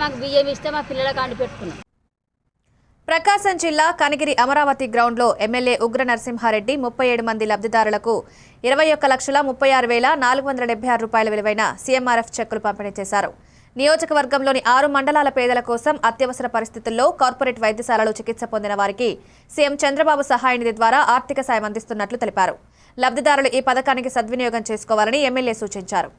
మాకు బియ్యం ఇస్తే మా పిల్లలకు అండి పెట్టుకున్నాం. ప్రకాశం జిల్లా కనిగిరి అమరావతి గ్రౌండ్లో ఎమ్మెల్యే ఉగ్ర నరసింహారెడ్డి ముప్పై ఏడు మంది లబ్ధిదారులకు ఇరవై ఒక్క లక్షల ముప్పై ఆరు వేల నాలుగు వందల డెబ్బై ఆరు రూపాయల విలువైన సీఎంఆర్ఎఫ్ చెక్కులు పంపిణీ చేశారు. నియోజకవర్గంలోని ఆరు మండలాల పేదల కోసం అత్యవసర పరిస్థితుల్లో కార్పొరేట్ వైద్యశాలలో చికిత్స పొందిన వారికి సీఎం చంద్రబాబు సహాయ నిధి ద్వారా ఆర్థిక సాయం అందిస్తున్నట్లు తెలిపారు. లబ్ధిదారులు ఈ పథకానికి సద్వినియోగం చేసుకోవాలని ఎమ్మెల్యే సూచించారు.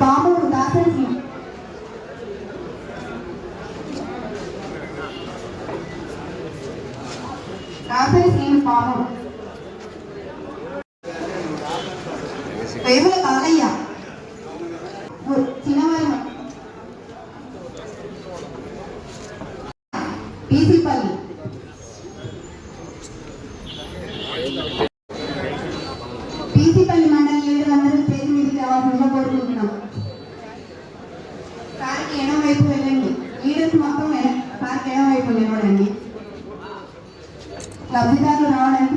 పామూరు దాసరి దాసరి శ్రీను పామూరు వేముల కాలయ్య. చిన్నవారి. పీసీపల్లి వైపు వెళ్ళండి. లీడర్స్ మొత్తం పార్క్ కారుకి వైపు నిలబడండి లబ్ధిదారులు రావడానికి